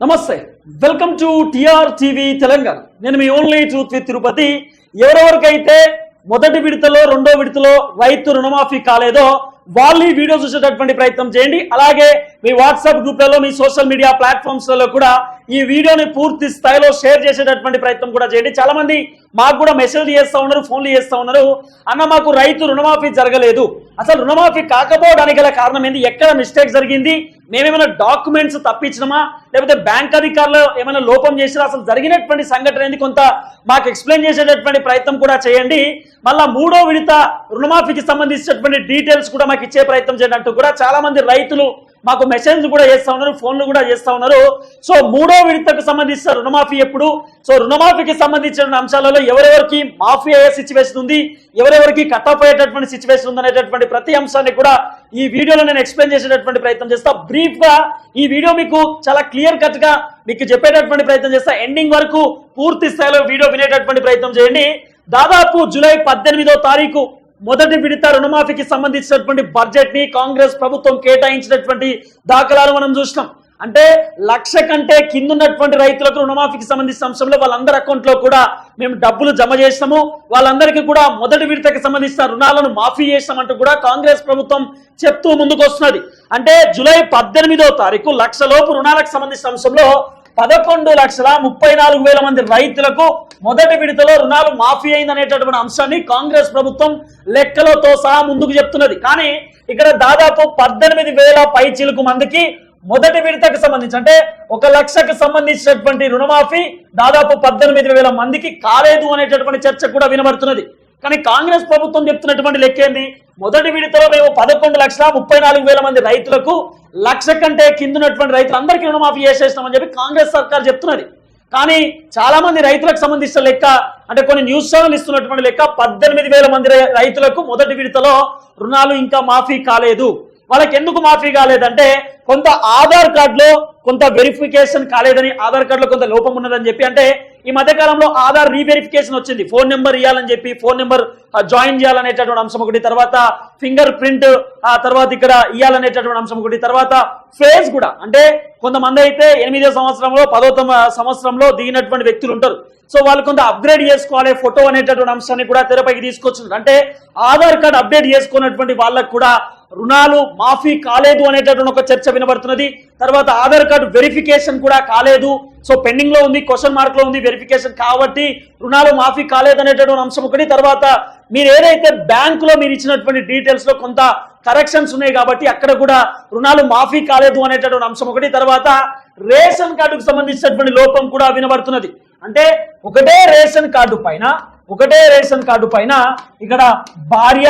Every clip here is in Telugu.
నమస్తే. Welcome to T R TV Telangana. నేను మీ ఓన్లీ ట్రూత్ విత్ తిరుపతి. ఎవరెవరికైతే మొదటి విడతలో రెండో విడతలో రైతు రుణమాఫీ కాలేదో వాళ్ళు ఈ వీడియో చూసేటటువంటి ప్రయత్నం చేయండి. అలాగే మీ వాట్సాప్ గ్రూప్లలో మీ సోషల్ మీడియా ప్లాట్ఫామ్స్లలో కూడా ఈ వీడియోని పూర్తి స్థాయిలో షేర్ చేసేటటువంటి ప్రయత్నం కూడా చేయండి. చాలా మంది మాకు కూడా మెసేజ్ చేస్తూ ఉన్నారు ఫోన్లు చేస్తూ ఉన్నారు. అన్న మాకు రైతు రుణమాఫీ జరగలేదు. అసలు రుణమాఫీ కాకపోవడానికి గల కారణం ఏంది? ఎక్కడ మిస్టేక్ జరిగింది? మేమేమైనా డాక్యుమెంట్స్ తప్పించినమా లేకపోతే బ్యాంక్ అధికారులు ఏమైనా లోపం చేసినా అసలు జరిగినటువంటి సంఘటన అనేది కొంత మాకు ఎక్స్ప్లెయిన్ చేసేటటువంటి ప్రయత్నం కూడా చేయండి. మళ్ళా మూడో విడత రుణమాఫీకి సంబంధించినటువంటి డీటెయిల్స్ కూడా మాకు ఇచ్చే ప్రయత్నం చేయండి అంటూ కూడా చాలా మంది రైతులు మాకు మెసేజ్ కూడా చేస్తా ఉన్నారు ఫోన్లు కూడా చేస్తా ఉన్నారు. సో మూడో విడతకు సంబంధించిన రుణమాఫీ ఎప్పుడు? సో రుణమాఫీకి సంబంధించిన అంశాలలో ఎవరెవరికి మాఫీ అయ్యే సిచ్యువేషన్ ఉంది ఎవరెవరికి కట్ ఆఫ్ అయ్యేటటువంటి సిచ్యువేషన్ ఉంది అనేటటువంటి ప్రతి అంశాన్ని కూడా ఈ వీడియోలో నేను ఎక్స్ప్లెయిన్ చేసేటటువంటి ప్రయత్నం చేస్తా. బ్రీఫ్గా ఈ వీడియో మీకు చాలా క్లియర్ కట్గా మీకు చెప్పేటటువంటి ప్రయత్నం చేస్తా. ఎండింగ్ వరకు పూర్తి స్థాయిలో వీడియో వినేటటువంటి ప్రయత్నం చేయండి. దాదాపు జూలై పద్దెనిమిదో తారీఖు మొదటి విడత రుణమాఫీకి సంబంధించినటువంటి బడ్జెట్ని కాంగ్రెస్ ప్రభుత్వం కేటాయించినటువంటి దాఖలాలు మనం చూసినాం. అంటే లక్ష కంటే కింద ఉన్నటువంటి రైతులకు రుణమాఫీకి సంబంధించిన అంశంలో వాళ్ళందరి అకౌంట్లో కూడా మేము డబ్బులు జమ చేసినాము. వాళ్ళందరికీ కూడా మొదటి విడతకి సంబంధించిన రుణాలను మాఫీ చేసినామంటూ కూడా కాంగ్రెస్ ప్రభుత్వం చెప్తూ ముందుకు వస్తున్నది అంటే జూలై పద్దెనిమిదో తారీఖు లక్షలోపు రుణాలకు సంబంధించిన అంశంలో పదకొండు లక్షల ముప్పై నాలుగు వేల మంది రైతులకు మొదటి విడతలో రుణాలు మాఫీ అయిందనేటటువంటి అంశాన్ని కాంగ్రెస్ ప్రభుత్వం లెక్కలతో సహా ముందుకు చెప్తున్నది. కానీ ఇక్కడ దాదాపు పద్దెనిమిది వేల పైచీలకు మందికి మొదటి విడతకు సంబంధించి అంటే ఒక లక్షకు సంబంధించినటువంటి రుణమాఫీ దాదాపు పద్దెనిమిది వేల మందికి కాలేదు అనేటటువంటి చర్చ కూడా వినబడుతున్నది. కానీ కాంగ్రెస్ ప్రభుత్వం చెప్తున్నటువంటి లెక్క మొదటి విడతలో మేము పదకొండు లక్షల ముప్పై నాలుగు వేల మంది రైతులకు లక్ష కంటే కిందున్నటువంటి రైతులందరికీ రుణమాఫీ చేసేస్తామని చెప్పి కాంగ్రెస్ సర్కార్ చెప్తున్నది. కానీ చాలా మంది రైతులకు సంబంధించిన లెక్క అంటే కొన్ని న్యూస్ ఛానల్ ఇస్తున్నటువంటి లెక్క పద్దెనిమిది వేల మంది రైతులకు మొదటి విడతలో రుణాలు ఇంకా మాఫీ కాలేదు. వాళ్ళకి ఎందుకు మాఫీ కాలేదంటే కొంత ఆధార్ కార్డులో కొంత వెరిఫికేషన్ కాలేదని ఆధార్ కార్డులో కొంత లోపం ఉన్నదని చెప్పి అంటే ఈ మధ్యకాలంలో ఆధార్ రీవెరిఫికేషన్ వచ్చింది. ఫోన్ నెంబర్ ఇవ్వాలని చెప్పి ఫోన్ నెంబర్ జాయిన్ చేయాలనేటటువంటి అంశం ఒకటి తర్వాత ఫింగర్ ప్రింట్ ఆ తర్వాత ఇక్కడ ఇవ్వాలనేటటువంటి అంశం ఒకటి తర్వాత ఫేజ్ కూడా. అంటే కొంతమంది అయితే ఎనిమిదో సంవత్సరంలో పదో సంవత్సరంలో దిగినటువంటి వ్యక్తులు ఉంటారు. సో వాళ్ళు కొంత అప్గ్రేడ్ చేసుకోవాలి ఫోటో అనేటటువంటి అంశాన్ని కూడా తెరపైకి తీసుకొచ్చున్నారు. అంటే ఆధార్ కార్డ్ అప్డేట్ చేసుకున్నటువంటి వాళ్ళకు కూడా రుణాలు మాఫీ కాలేదు అనేటటువంటి ఒక చర్చ వినబడుతున్నది. తర్వాత ఆధార్ కార్డు వెరిఫికేషన్ కూడా కాలేదు. సో పెండింగ్లో ఉంది క్వశ్చన్ మార్క్లో ఉంది వెరిఫికేషన్ కాబట్టి రుణాలు మాఫీ కాలేదు అనేటటువంటి అంశం ఒకటి. తర్వాత మీరు ఏదైతే బ్యాంక్లో మీరు ఇచ్చినటువంటి డీటెయిల్స్లో కొంత కరెక్షన్స్ ఉన్నాయి కాబట్టి అక్కడ కూడా రుణాలు మాఫీ కాలేదు అనేటటువంటి అంశం ఒకటి. తర్వాత రేషన్ కార్డుకు సంబంధించినటువంటి లోపం కూడా వినబడుతున్నది. అంటే ఒకటే రేషన్ కార్డు పైన ఒకటే రేషన్ కార్డు పైన ఇక్కడ భార్య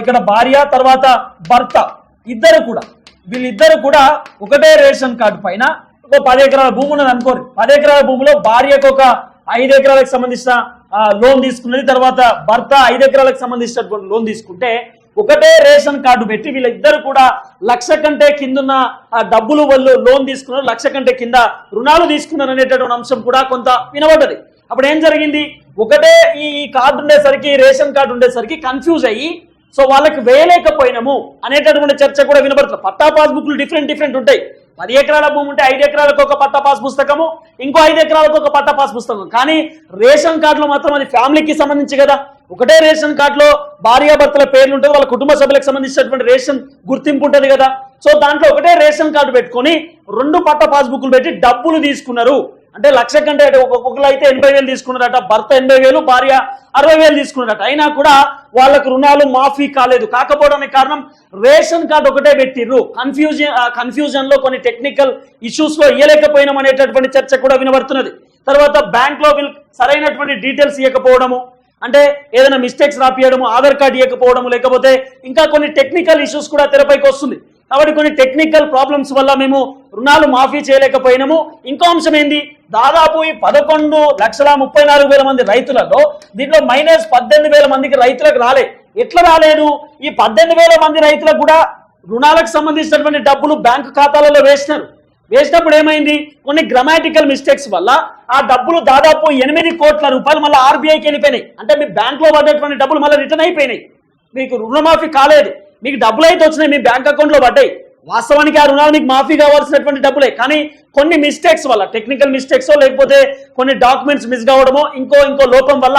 ఇక్కడ భార్య తర్వాత భర్త ఇద్దరు కూడా. వీళ్ళిద్దరు కూడా ఒకటే రేషన్ కార్డు పైన ఒక పది ఎకరాల భూమి ఉన్నది అనుకోరు. పది ఎకరాల భూమిలో భార్యకు ఒక ఐదు ఎకరాలకు సంబంధించిన లోన్ తీసుకున్నది తర్వాత భర్త ఐదు ఎకరాలకు సంబంధించినటువంటి లోన్ తీసుకుంటే ఒకటే రేషన్ కార్డు పెట్టి వీళ్ళిద్దరు కూడా లక్ష కంటే కిందున్న ఆ డబ్బులు వాళ్ళు లోన్ తీసుకున్నారు. లక్ష కంటే కింద రుణాలు తీసుకున్నారు అనేటటువంటి అంశం కూడా కొంత వినబడ్డది. అప్పుడు ఏం జరిగింది? ఒకటే ఈ కార్డు ఉండేసరికి రేషన్ కార్డు ఉండేసరికి కన్ఫ్యూజ్ అయ్యి సో వాళ్ళకి వేయలేకపోయినాము అనేటటువంటి చర్చ కూడా వినబడుతుంది. పట్టా పాస్బుక్లు డిఫరెంట్ డిఫరెంట్ ఉంటాయి. పది ఎకరాల భూమి ఉంటే ఐదు ఎకరాలకు ఒక పట్టా పాస్ పుస్తకము ఇంకో ఐదు ఎకరాలకు ఒక పట్టా పాస్ పుస్తకం కానీ రేషన్ కార్డులో మాత్రం అది ఫ్యామిలీకి సంబంధించి కదా. ఒకటే రేషన్ కార్డులో భార్యాభర్తల పేర్లు ఉంటుంది వాళ్ళ కుటుంబ సభ్యులకు సంబంధించినటువంటి రేషన్ గుర్తింపు ఉంటుంది కదా. సో దాంట్లో ఒకటే రేషన్ కార్డు పెట్టుకొని రెండు పట్ట పాస్బుక్లు పెట్టి డబ్బులు తీసుకున్నారు. అంటే లక్ష కంటే అంటే ఒక్కొక్కరు అయితే ఎనభై వేలు తీసుకున్నారట భర్త ఎనభై వేలు భార్య అరవై వేలు తీసుకున్నారట. అయినా కూడా వాళ్ళకు రుణాలు మాఫీ కాలేదు. కాకపోవడానికి కారణం రేషన్ కార్డు ఒకటే పెట్టిర్రు. కన్ఫ్యూజన్ కన్ఫ్యూజన్లో కొన్ని టెక్నికల్ ఇష్యూస్లో ఇయ్యలేకపోయినాం అనేటటువంటి చర్చ కూడా వినబడుతున్నది. తర్వాత బ్యాంక్లో వీళ్ళు సరైనటువంటి డీటెయిల్స్ ఇవ్వకపోవడము అంటే ఏదైనా మిస్టేక్స్ రాపియడము ఆధార్ కార్డు ఇవ్వకపోవడము లేకపోతే ఇంకా కొన్ని టెక్నికల్ ఇష్యూస్ కూడా తెరపైకి వస్తుంది. కాబట్టి కొన్ని టెక్నికల్ ప్రాబ్లమ్స్ వల్ల మేము రుణాలు మాఫీ చేయలేకపోయినాము. ఇంకో అంశం ఏంది? దాదాపు ఈ పదకొండు లక్షల ముప్పై నాలుగు వేల మంది రైతులలో దీంట్లో మైనస్ పద్దెనిమిది వేల మందికి రైతులకు రాలే. ఎట్లా రాలేదు? ఈ పద్దెనిమిది వేల మంది రైతులకు కూడా రుణాలకు సంబంధించినటువంటి డబ్బులు బ్యాంకు ఖాతాలలో వేసినారు. వేసినప్పుడు ఏమైంది? కొన్ని గ్రామాటికల్ మిస్టేక్స్ వల్ల ఆ డబ్బులు దాదాపు ఎనిమిది కోట్ల రూపాయలు మళ్ళీ ఆర్బీఐకి వెళ్ళిపోయినాయి. అంటే మీ బ్యాంక్లో పడ్డటువంటి డబ్బులు మళ్ళీ రిటర్న్ అయిపోయినాయి. మీకు రుణమాఫీ కాలేదు. మీకు డబ్బులు అయితే వచ్చినాయి మీ బ్యాంక్ అకౌంట్లో పడ్డాయి. వాస్తవానికి ఆ రుణాలు మీకు మాఫీ కావాల్సినటువంటి డబ్బులే. కానీ కొన్ని మిస్టేక్స్ వల్ల టెక్నికల్ మిస్టేక్స్ లేకపోతే కొన్ని డాక్యుమెంట్స్ మిస్ కావడమో ఇంకో ఇంకో లోపం వల్ల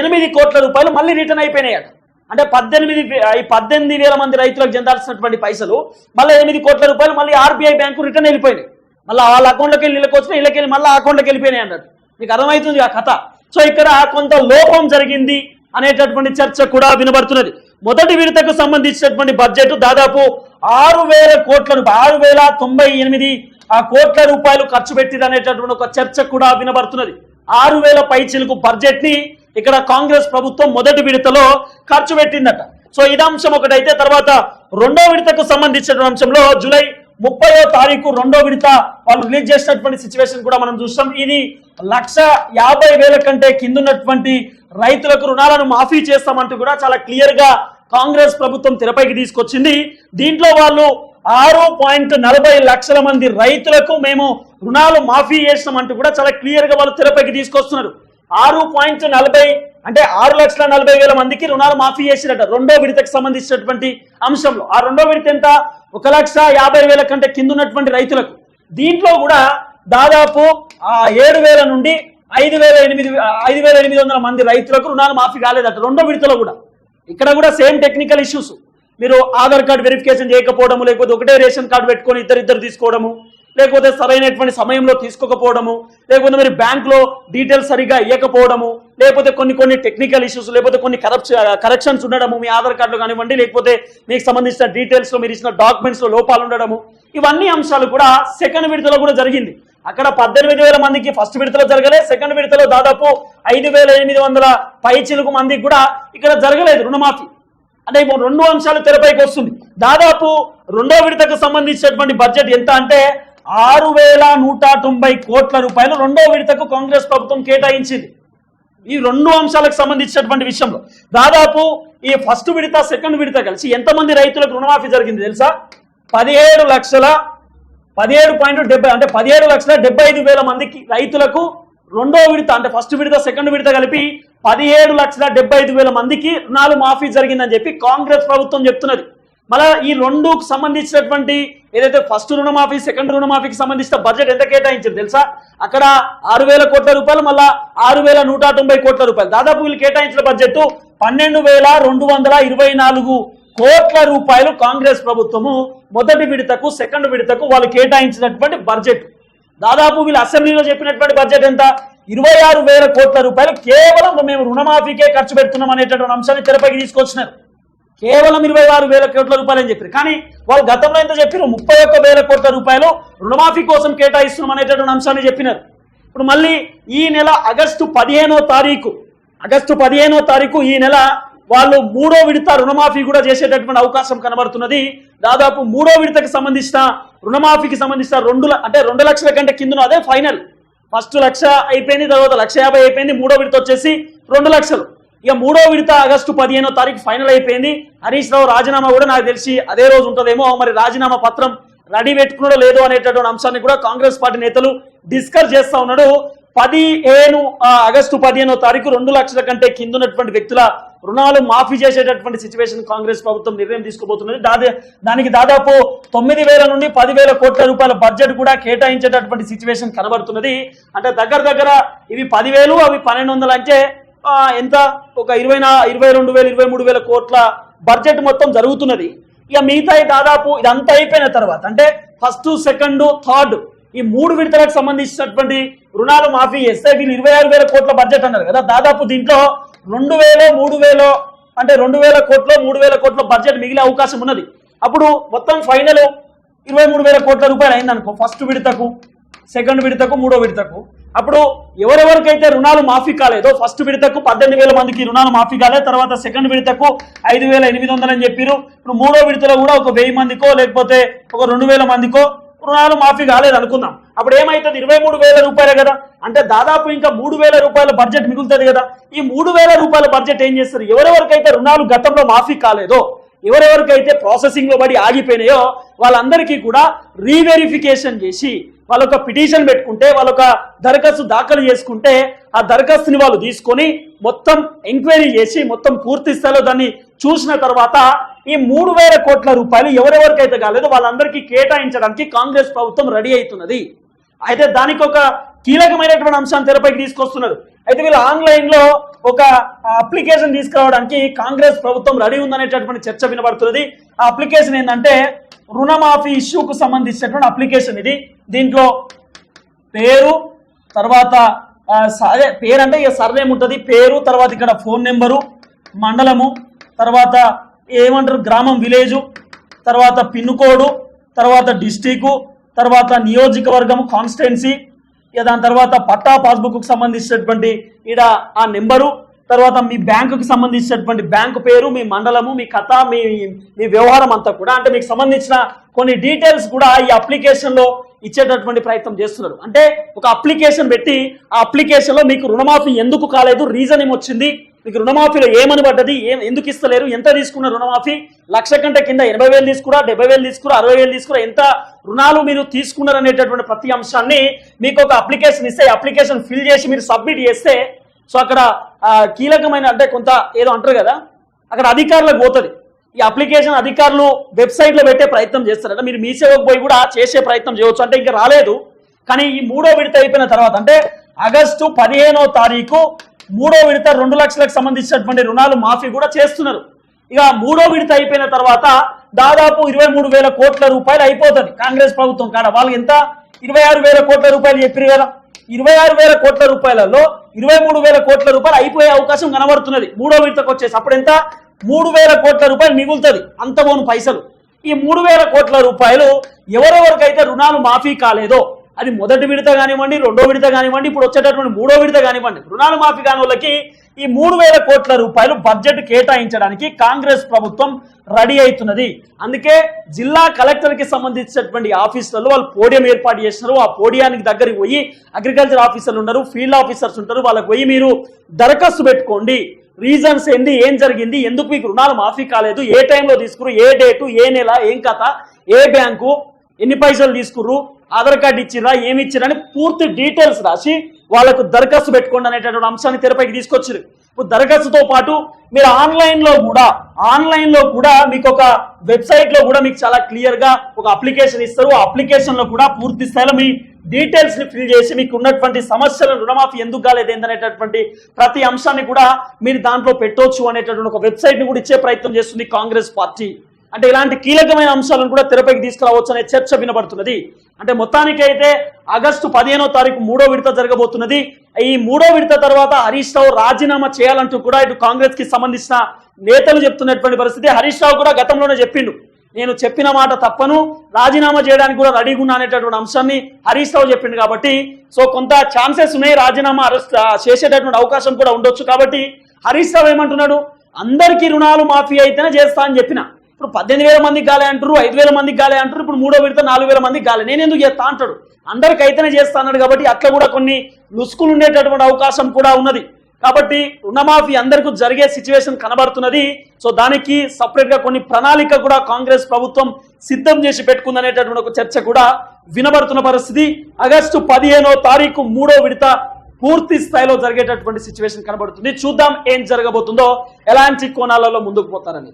ఎనిమిది కోట్ల రూపాయలు మళ్ళీ రిటర్న్ అయిపోయినాయట అంటే. పద్దెనిమిది ఈ పద్దెనిమిది వేల మంది రైతులకు చెందాల్సినటువంటి పైసలు మళ్ళీ ఎనిమిది కోట్ల రూపాయలు మళ్ళీ ఆర్బీఐ బ్యాంకు రిటర్న్ వెళ్ళిపోయినాయి మళ్ళీ వాళ్ళ అకౌంట్లోకి వెళ్ళి వీళ్ళకి వచ్చిన వీళ్ళకి వెళ్ళి మళ్ళీ అకౌంట్లోకి వెళ్ళిపోయినాయి అన్నట్టు. మీకు అర్థమవుతుంది ఆ కథ? సో ఇక్కడ కొంత లోపం జరిగింది అనేటటువంటి చర్చ కూడా వినబడుతున్నది. మొదటి విడతకు సంబంధించినటువంటి బడ్జెట్ దాదాపు ఆరు వేల కోట్ల ఆరు వేల తొంభై ఎనిమిది ఆ కోట్ల రూపాయలు ఖర్చు పెట్టింది అనేటటువంటి ఒక చర్చ కూడా వినబడుతున్నది. ఆరు వేల పైచీలకు బడ్జెట్ని ఇక్కడ కాంగ్రెస్ ప్రభుత్వం మొదటి విడతలో ఖర్చు పెట్టిందట. సో ఇది అంశం ఒకటైతే తర్వాత రెండో విడతకు సంబంధించిన అంశంలో జూలై ముప్పయో తారీఖు రెండో విడత వాళ్ళు రిలీజ్ చేసినటువంటి సిచ్యువేషన్ కూడా మనం చూస్తాం. ఇది లక్ష యాభై వేల కంటే కింద ఉన్నటువంటి రైతులకు రుణాలను మాఫీ చేస్తామంటూ కూడా చాలా క్లియర్గా కాంగ్రెస్ ప్రభుత్వం తెరపైకి తీసుకొచ్చింది. దీంట్లో వాళ్ళు ఆరు పాయింట్ నలభై లక్షల మంది రైతులకు మేము రుణాలు మాఫీ చేస్తామంటూ కూడా చాలా క్లియర్గా వాళ్ళు తెరపైకి తీసుకొస్తున్నారు. ఆరు పాయింట్ నలభై అంటే ఆరు లక్షల నలభై వేల మందికి రుణాలు మాఫీ చేసినట్ట రెండో విడతకు సంబంధించినటువంటి అంశంలో. ఆ రెండో విడత ఎంత? ఒక లక్ష యాభై వేల కంటే కింద ఉన్నటువంటి రైతులకు. దీంట్లో కూడా దాదాపు ఆ ఏడు వేల నుండి ఐదు వేల ఎనిమిది ఐదు వేల ఎనిమిది వందల మంది రైతులకు రుణాలు మాఫీ కాలేదట. రెండో విడతలో కూడా. ఇక్కడ కూడా సేమ్ టెక్నికల్ ఇష్యూస్ మీరు ఆధార్ కార్డ్ వెరిఫికేషన్ చేయకపోవడము లేకపోతే ఒకటే రేషన్ కార్డు పెట్టుకొని ఇద్దరు ఇద్దరు తీసుకోవడము లేకపోతే సరైనటువంటి సమయంలో తీసుకోకపోవడము లేకపోతే మీరు బ్యాంక్లో డీటెయిల్స్ సరిగా ఇవ్వకపోవడము లేకపోతే కొన్ని కొన్ని టెక్నికల్ ఇష్యూస్ లేకపోతే కొన్ని కరప్షన్ కరెక్షన్స్ ఉండడము మీ ఆధార్ కార్డులో కానివ్వండి లేకపోతే మీకు సంబంధించిన డీటెయిల్స్లో మీరు ఇచ్చిన డాక్యుమెంట్స్లో లోపాలు ఉండడము ఇవన్నీ అంశాలు కూడా సెకండ్ విడతలో కూడా జరిగింది. అక్కడ పద్దెనిమిది వేల మందికి ఫస్ట్ విడతలో జరగలే సెకండ్ విడతలో దాదాపు ఐదు వేల ఎనిమిది వందల పైచిలకు మందికి కూడా ఇక్కడ జరగలేదు రుణమాఫీ. అంటే ఇప్పుడు రెండు అంశాలు తెరపైకి వస్తుంది. దాదాపు రెండో విడతకు సంబంధించినటువంటి బడ్జెట్ ఎంత అంటే ఆరు వేల నూట తొంభై కోట్ల రూపాయలు రెండో విడతకు కాంగ్రెస్ ప్రభుత్వం కేటాయించింది. ఈ రెండు అంశాలకు సంబంధించినటువంటి విషయంలో దాదాపు ఈ ఫస్ట్ విడత సెకండ్ విడత కలిసి ఎంతమంది రైతులకు రుణమాఫీ జరిగింది తెలుసా? పదిహేడు లక్షల పదిహేడు పాయింట్ డెబ్బై అంటే పదిహేడు లక్షల డెబ్బై ఐదు వేల మందికి రైతులకు రెండో విడత అంటే ఫస్ట్ విడత సెకండ్ విడత కలిపి పదిహేడు లక్షల డెబ్బై ఐదు వేల మందికి రుణాలు మాఫీ జరిగిందని చెప్పి కాంగ్రెస్ ప్రభుత్వం చెప్తున్నది. మళ్ళా ఈ రెండుకు సంబంధించినటువంటి ఏదైతే ఫస్ట్ రుణమాఫీ సెకండ్ రుణమాఫీకి సంబంధించిన బడ్జెట్ ఎంత కేటాయించింది తెలుసా? అక్కడ ఆరు వేల కోట్ల రూపాయలు మళ్ళా ఆరు వేల నూట తొంభై కోట్ల రూపాయలు. దాదాపు వీళ్ళు కేటాయించిన బడ్జెట్ పన్నెండు వేల రెండు వందల ఇరవై నాలుగు కోట్ల రూపాయలు కాంగ్రెస్ ప్రభుత్వము మొదటి విడతకు సెకండ్ విడతకు వాళ్ళు కేటాయించినటువంటి బడ్జెట్. దాదాపు వీళ్ళు అసెంబ్లీలో చెప్పినటువంటి బడ్జెట్ ఎంత? ఇరవై ఆరు వేల కోట్ల రూపాయలు కేవలం మేము రుణమాఫీకే ఖర్చు పెడుతున్నాం అనేటటువంటి అంశాన్ని తెరపైకి తీసుకొచ్చినారు. కేవలం ఇరవై ఆరు వేల కోట్ల రూపాయలు అని చెప్పారు. కానీ వాళ్ళు గతంలో ఎంత చెప్పారు? ముప్పై ఒక్క వేల కోట్ల రూపాయలు రుణమాఫీ కోసం కేటాయిస్తున్నాం అనేటటువంటి అంశాన్ని చెప్పినారు. ఇప్పుడు మళ్ళీ ఈ నెల ఆగస్టు పదిహేనో తారీఖు ఆగస్టు పదిహేనో తారీఖు ఈ నెల వాళ్ళు మూడో విడత రుణమాఫీ కూడా చేసేటటువంటి అవకాశం కనబడుతున్నది. దాదాపు మూడో విడతకు సంబంధించిన రుణమాఫీకి సంబంధించిన రెండు అంటే రెండు లక్షల కంటే కింద అదే ఫైనల్. ఫస్ట్ లక్ష అయిపోయింది తర్వాత లక్ష యాభై అయిపోయింది మూడో విడత వచ్చేసి రెండు లక్షలు. ఇక మూడో విడత ఆగస్టు పదిహేనో తారీఖు ఫైనల్ అయిపోయింది. హరీష్ రావు రాజీనామా కూడా నాకు తెలిసి అదే రోజు ఉంటుందేమో. మరి రాజీనామా పత్రం రెడీ పెట్టుకున్నాడో లేదో అనేటటువంటి అంశాన్ని కూడా కాంగ్రెస్ పార్టీ నేతలు డిస్కస్ చేస్తా ఉన్నాడు. పదిహేను ఆగస్టు పదిహేనో తారీఖు రెండు లక్షల కంటే కింద ఉన్నటువంటి వ్యక్తుల రుణాలు మాఫీ చేసేటటువంటి సిచ్యువేషన్ కాంగ్రెస్ ప్రభుత్వం నిర్ణయం తీసుకోబోతున్నది. దాదా దానికి దాదాపు తొమ్మిది వేల నుండి పదివేల కోట్ల రూపాయల బడ్జెట్ కూడా కేటాయించేటటువంటి సిచ్యువేషన్ కనబడుతున్నది. అంటే దగ్గర దగ్గర ఇవి పదివేలు అవి పన్నెండు వందలు అంటే ఎంత? ఒక ఇరవై నా ఇరవై రెండు వేల ఇరవై మూడు వేల కోట్ల బడ్జెట్ మొత్తం జరుగుతున్నది. ఇక మిగతా దాదాపు ఇదంతా అయిపోయిన తర్వాత అంటే ఫస్ట్ సెకండ్ థర్డ్ ఈ మూడు విడతలకు సంబంధించినటువంటి రుణాలు మాఫీ చేస్తే వీళ్ళు ఇరవై ఆరు వేల కోట్ల బడ్జెట్ అన్నారు కదా. దాదాపు దీంట్లో రెండు వేలో మూడు వేలో అంటే రెండు వేల కోట్లు మూడు వేల కోట్ల బడ్జెట్ మిగిలే అవకాశం ఉన్నది. అప్పుడు మొత్తం ఫైనల్ ఇరవై మూడు వేల కోట్ల రూపాయలు అయిందనుకో ఫస్ట్ విడతకు సెకండ్ విడతకు మూడో విడతకు. అప్పుడు ఎవరెవరికైతే రుణాలు మాఫీ కాలేదో ఫస్ట్ విడతకు పద్దెనిమిది వేల మందికి రుణాలు మాఫీ కాలేదు తర్వాత సెకండ్ విడతకు ఐదు వేల ఎనిమిది వందలు అని చెప్పారు ఇప్పుడు మూడో విడతలో కూడా ఒక వెయ్యి మందికో లేకపోతే ఒక రెండు వేల మందికో రుణాలు మాఫీ కాలేదు అనుకుందాం. అప్పుడు ఏమైతుంది? ఇరవై మూడు వేల రూపాయలే కదా. అంటే దాదాపు ఇంకా మూడు వేల రూపాయల బడ్జెట్ మిగులుతుంది కదా. ఈ మూడు వేల రూపాయల బడ్జెట్ ఏం చేస్తారు? ఎవరెవరికైతే రుణాలు గతంలో మాఫీ కాలేదో ఎవరెవరికైతే ప్రాసెసింగ్లో పడి ఆగిపోయినాయో వాళ్ళందరికీ కూడా రీవెరిఫికేషన్ చేసి వాళ్ళొక పిటిషన్ పెట్టుకుంటే వాళ్ళొక దరఖాస్తు దాఖలు చేసుకుంటే ఆ దరఖాస్తుని వాళ్ళు తీసుకొని మొత్తం ఎంక్వైరీ చేసి మొత్తం పూర్తి స్థాయిలో దాన్ని చూసిన తర్వాత ఈ మూడు వేల కోట్ల రూపాయలు ఎవరెవరికైతే కాలేదో వాళ్ళందరికీ కేటాయించడానికి కాంగ్రెస్ ప్రభుత్వం రెడీ అవుతున్నది. అయితే దానికి ఒక కీలకమైనటువంటి అంశాన్ని తెరపైకి తీసుకొస్తున్నారు. అయితే వీళ్ళు ఆన్లైన్లో ఒక అప్లికేషన్ తీసుకురావడానికి కాంగ్రెస్ ప్రభుత్వం రెడీ ఉందనేటటువంటి చర్చ వినబడుతున్నది. ఆ అప్లికేషన్ ఏంటంటే రుణమాఫీ ఇష్యూకు సంబంధించినటువంటి అప్లికేషన్ ఇది. దీంట్లో పేరు తర్వాత సరే అదే పేరు అంటే ఇక సర్నేమ్ ఉంటుంది. పేరు తర్వాత ఇక్కడ ఫోన్ నెంబరు మండలము తర్వాత ఏమంటారు గ్రామం విలేజు తర్వాత పిన్ కోడు తర్వాత డిస్టికు తర్వాత నియోజకవర్గము కాన్స్టిట్యున్సీ ఇక దాని తర్వాత పట్టా పాస్బుక్ సంబంధించినటువంటి ఈడ ఆ నెంబరు తర్వాత మీ బ్యాంకుకి సంబంధించినటువంటి బ్యాంకు పేరు మీ మండలము మీ కథ మీ మీ వ్యవహారం అంతా కూడా అంటే మీకు సంబంధించిన కొన్ని డీటెయిల్స్ కూడా ఈ అప్లికేషన్లో ఇచ్చేటటువంటి ప్రయత్నం చేస్తున్నారు. అంటే ఒక అప్లికేషన్ పెట్టి ఆ అప్లికేషన్లో మీకు రుణమాఫీ ఎందుకు కాలేదు రీజన్ ఏమొచ్చింది మీకు రుణమాఫీలో ఏమని పడ్డది? ఏం ఎందుకు ఇస్తలేరు? ఎంత తీసుకున్న రుణమాఫీ? లక్ష కంటే కింద ఎనభై వేలు తీసుకురా డెబ్బై వేలు తీసుకురా అరవై వేలు తీసుకురా ఎంత రుణాలు మీరు తీసుకున్నారు అనేటటువంటి ప్రతి అంశాన్ని మీకు ఒక అప్లికేషన్ ఇస్తే అప్లికేషన్ ఫిల్ చేసి మీరు సబ్మిట్ చేస్తే సో అక్కడ కీలకమైన అంటే కొంత ఏదో అంటారు కదా అక్కడ అధికారులకు పోతుంది. ఈ అప్లికేషన్ అధికారులు వెబ్సైట్లో పెట్టే ప్రయత్నం చేస్తారట మీరు మీ సేవకు పోయి కూడా చేసే ప్రయత్నం చేయవచ్చు అంటే ఇంకా రాలేదు. కానీ ఈ మూడో విడత అయిపోయిన తర్వాత అంటే ఆగస్టు పదిహేనో తారీఖు మూడో విడత రెండు లక్షలకు సంబంధించినటువంటి రుణాలు మాఫీ కూడా చేస్తున్నారు. ఇక మూడో విడత అయిపోయిన తర్వాత దాదాపు ఇరవై మూడు వేల కోట్ల రూపాయలు అయిపోతుంది. కాంగ్రెస్ ప్రభుత్వం కాడ వాళ్ళు ఎంత? ఇరవై ఆరు వేల కోట్ల రూపాయలు చెప్పారు కదా. ఇరవై ఆరు వేల కోట్ల రూపాయలలో ఇరవై మూడు వేల కోట్ల రూపాయలు అయిపోయే అవకాశం కనబడుతున్నది. మూడో విడతకు వచ్చేసి అప్పుడు ఎంత? మూడు వేల కోట్ల రూపాయలు మిగులుతుంది అంతమోను పైసలు. ఈ మూడు వేల కోట్ల రూపాయలు ఎవరెవరికైతే రుణాలు మాఫీ కాలేదో అది మొదటి విడత కానివ్వండి రెండో విడత కానివ్వండి ఇప్పుడు వచ్చేటటువంటి మూడో విడత కానివ్వండి. రుణాలు మాఫీ కాని వాళ్ళకి ఈ మూడు వేల కోట్ల రూపాయలు బడ్జెట్ కేటాయించడానికి కాంగ్రెస్ ప్రభుత్వం రెడీ అవుతున్నది. అందుకే జిల్లా కలెక్టర్కి సంబంధించినటువంటి ఆఫీసులలో వాళ్ళు పోడియం ఏర్పాటు చేసినారు. ఆ పోడియానికి దగ్గరికి పోయి అగ్రికల్చర్ ఆఫీసర్లు ఉన్నారు ఫీల్డ్ ఆఫీసర్స్ ఉంటారు. వాళ్ళకి పోయి మీరు దరఖాస్తు పెట్టుకోండి. రీజన్స్ ఏంది ఏం జరిగింది ఎందుకు మీకు రుణాలు మాఫీ కాలేదు ఏ టైంలో తీసుకురు ఏ డేటు ఏ నెల ఏం కథ ఏ బ్యాంకు ఎన్ని పైసలు తీసుకుర్రు ఆధార్ కార్డు ఇచ్చిరా ఏమి ఇచ్చిరా అని పూర్తి డీటెయిల్స్ రాసి వాళ్ళకు దరఖాస్తు పెట్టుకోండి అనేటటువంటి అంశాన్ని తెరపైకి తీసుకొచ్చారు ఇప్పుడు దరఖాస్తుతో పాటు మీరు ఆన్లైన్లో కూడా ఆన్లైన్లో కూడా మీకు ఒక వెబ్సైట్లో కూడా మీకు చాలా క్లియర్గా ఒక అప్లికేషన్ ఇస్తారు. ఆ కూడా పూర్తి స్థాయిలో మీ డీటెయిల్స్ని ఫిల్ చేసి మీకు ఉన్నటువంటి సమస్యలు రుణమాఫీ ఎందుకు కాలేదు ఏందనేటటువంటి ప్రతి అంశాన్ని కూడా మీరు దాంట్లో పెట్టవచ్చు అనేటటువంటి ఒక వెబ్సైట్ని కూడా ఇచ్చే ప్రయత్నం చేస్తుంది కాంగ్రెస్ పార్టీ. అంటే ఇలాంటి కీలకమైన అంశాలను కూడా తెరపైకి తీసుకురావచ్చు అనే చర్చ వినబడుతున్నది. అంటే మొత్తానికి అయితే ఆగస్టు పదిహేనో తారీఖు మూడో విడత జరగబోతున్నది. ఈ మూడో విడత తర్వాత హరీష్ రావు రాజీనామా చేయాలంటూ కూడా ఇటు కాంగ్రెస్కి సంబంధించిన నేతలు చెప్తున్నటువంటి పరిస్థితి. హరీష్ రావు కూడా గతంలోనే చెప్పిండు. నేను చెప్పిన మాట తప్పను. రాజీనామా చేయడానికి కూడా రెడీగా ఉన్నా అనేటటువంటి అంశాన్ని హరీష్ రావు చెప్పిండు కాబట్టి సో కొంత ఛాన్సెస్ ఉన్నాయి. రాజీనామా అరెస్ట్ చేసేటటువంటి అవకాశం కూడా ఉండొచ్చు కాబట్టి హరీష్ రావు ఏమంటున్నాడు? అందరికీ రుణాలు మాఫీ అయితేనే చేస్తా అని చెప్పిన. ఇప్పుడు పద్దెనిమిది వేల మందికి గాలి అంటారు ఐదు వేల మందికి గాలి అంటారు ఇప్పుడు మూడో విడత నాలుగు వేల మందికి గాలి. నేను ఎందుకు చేస్తా అంటాడు? అందరికి అయితేనే చేస్తా అన్నాడు కాబట్టి అట్లా కూడా కొన్ని లుసుకులు ఉండేటటువంటి అవకాశం కూడా ఉన్నది. కాబట్టి రుణమాఫీ అందరికీ జరిగే సిచ్యువేషన్ కనబడుతున్నది. సో దానికి సపరేట్గా కొన్ని ప్రణాళిక కూడా కాంగ్రెస్ ప్రభుత్వం సిద్ధం చేసి పెట్టుకుందనేటటువంటి ఒక చర్చ కూడా వినబడుతున్న పరిస్థితి. ఆగస్టు పదిహేనో తారీఖు మూడో విడత పూర్తి స్థాయిలో జరిగేటటువంటి సిచ్యువేషన్ కనబడుతుంది. చూద్దాం ఏం జరగబోతుందో. ఎలాంటి కోణాలలో ముందుకు పోతారని.